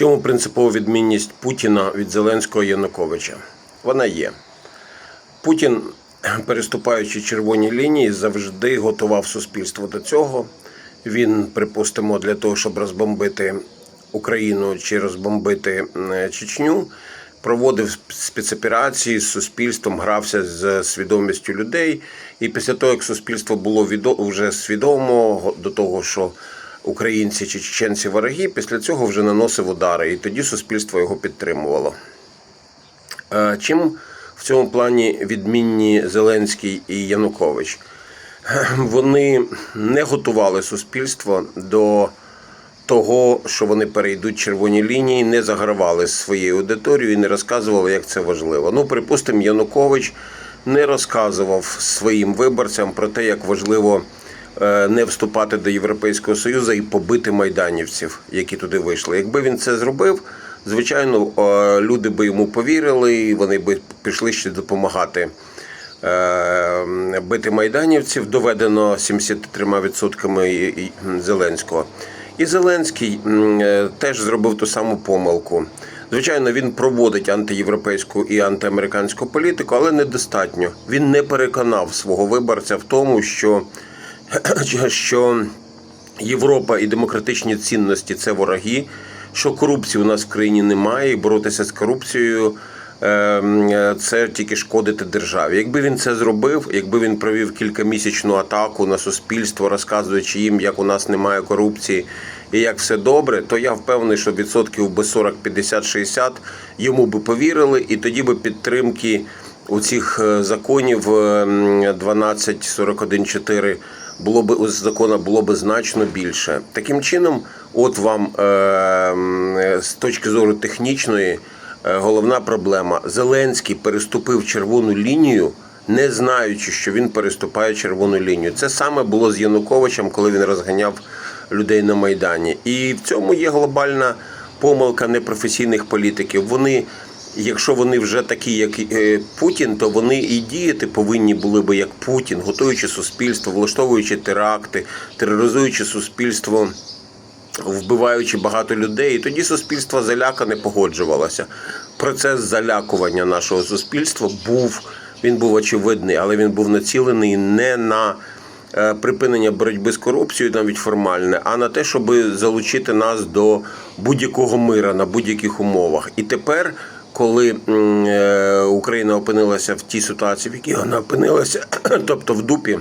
чому принципова відмінність Путіна від Зеленського Януковича? Вона є. Путін, переступаючи червоні лінії, завжди готував суспільство до цього. Він, припустимо, для того, щоб розбомбити Україну чи розбомбити Чечню, проводив спецоперації з суспільством, грався з свідомістю людей. І після того, як суспільство було вже свідомо до того, що українці чи чеченці вороги, після цього вже наносив удари, і тоді суспільство його підтримувало. Е, Чим в цьому плані відмінні Зеленський і Янукович? Вони не готували суспільство до того, що вони перейдуть червоні лінії, не загравали своєю аудиторією і не розказували, як це важливо. Ну, припустимо, Янукович не розказував своїм виборцям про те, як важливо не вступати до Європейського Союзу і побити майданівців, які туди вийшли. Якби він це зробив, звичайно, е, люди би йому повірили, і вони би пішли ще допомагати е, бити майданівців, доведено 73% і- і Зеленського. І Зеленський е, теж зробив ту саму помилку. Звичайно, він проводить антиєвропейську і антиамериканську політику, але недостатньо. Він не переконав свого виборця в тому, що, що Європа і демократичні цінності це вороги, що корупції у нас в країні немає, і боротися з корупцією е, це тільки шкодити державі. Якби він це зробив, якби він провів кількамісячну атаку на суспільство, розказуючи їм, як у нас немає корупції і як все добре, то я впевнений, що відсотків би 40, 50, 60 йому би повірили, і тоді би підтримки у цих е, законів е, 12, 41, 4 було б з закона було б значно більше. Таким чином, от вам е, з точки зору технічної, е, головна проблема: Зеленський переступив червону лінію, не знаючи, що він переступає червону лінію. Це саме було з Януковичем, коли він розганяв людей на майдані. І в цьому є глобальна помилка непрофесійних політиків. Вони Якщо вони вже такі, як е, Путін, то вони і діяти повинні були би як Путін, готуючи суспільство, влаштовуючи теракти, тероризуючи суспільство, вбиваючи багато людей. І тоді суспільство залякане погоджувалося. Процес залякування нашого суспільства був він був очевидний, але він був націлений не на е, припинення боротьби з корупцією, навіть формальне, а на те, щоб залучити нас до будь-якого мира на будь-яких умовах. І тепер, коли е, Україна опинилася в тій ситуації, в якій вона опинилася, тобто в дупі,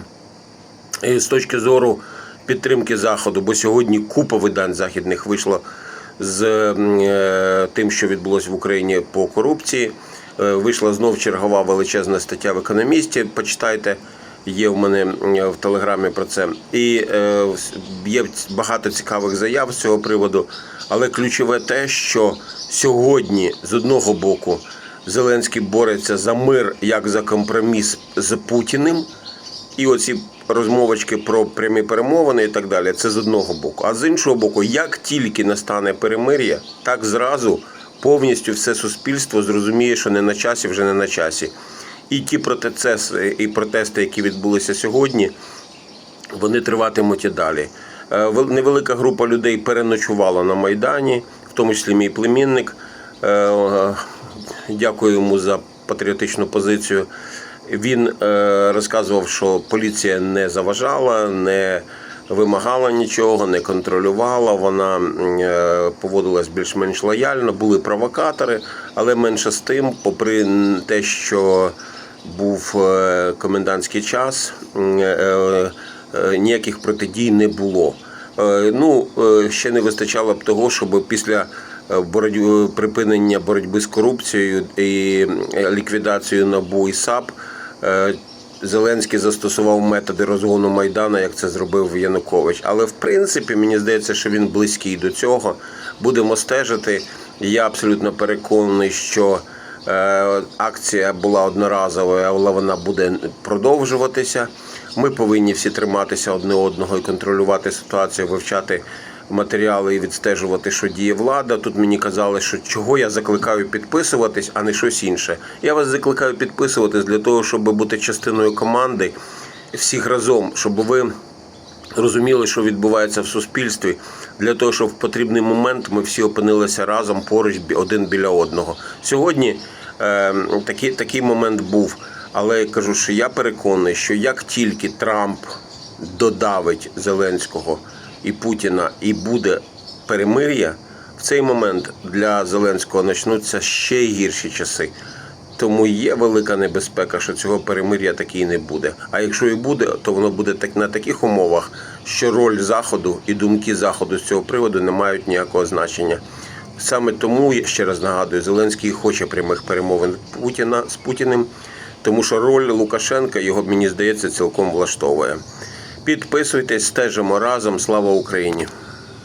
з точки зору підтримки заходу, бо сьогодні купа видань західних вийшло з е, тим, що відбулося в Україні по корупції. Е, Вийшла знов чергова величезна стаття в економісті. Почитайте, є в мене в телеграмі про це. І е, є багато цікавих заяв з цього приводу. Але ключове те, що сьогодні з одного боку Зеленський бореться за мир як за компроміс з Путіним. І оці розмовочки про прямі перемовини і так далі, це з одного боку. А з іншого боку, як тільки настане перемир'я, так зразу повністю все суспільство зрозуміє, що не на часі, вже не на часі. І ті протести, і протести, які відбулися сьогодні, вони триватимуть і далі. Е, Невелика група людей переночувала на Майдані, в тому числі мій племінник. Е, Дякую йому за патріотичну позицію. Він е, розказував, що поліція не заважала, не вимагала нічого, не контролювала. Вона поводилась більш-менш лояльно, були провокатори, але менше з тим, попри те, що був е, комендантський час, е, е, ніяких протидій не було. Ну, ще не вистачало б того, щоб після боротьби, припинення боротьби з корупцією і ліквідацією НАБУ і САП Зеленський застосував методи розгону Майдану, як це зробив Янукович. Але в принципі мені здається, що він близький до цього. Будемо стежити. Я абсолютно переконаний, що акція була одноразовою, але вона буде продовжуватися. Ми повинні всі триматися одне одного і контролювати ситуацію, вивчати матеріали і відстежувати, що діє влада. Тут мені казали, що чого я закликаю підписуватись, а не щось інше. Я вас закликаю підписуватись для того, щоб бути частиною команди всіх разом, щоб ви розуміли, що відбувається в суспільстві, для того, щоб в потрібний момент ми всі опинилися разом поруч один біля одного. Сьогодні е, такий, такий момент був. Але я кажу, що я переконаний, що як тільки Трамп додавить Зеленського і Путіна і буде перемир'я, в цей момент для Зеленського почнуться ще гірші часи. Тому є велика небезпека, що цього перемир'я таки і не буде. А якщо і буде, то воно буде так на таких умовах, що роль Заходу і думки Заходу з цього приводу не мають ніякого значення. Саме тому я ще раз нагадую, Зеленський хоче прямих перемовин Путіна з Путіним, тому що роль Лукашенка його мені здається цілком влаштовує. Підписуйтесь, стежимо разом. Слава Україні!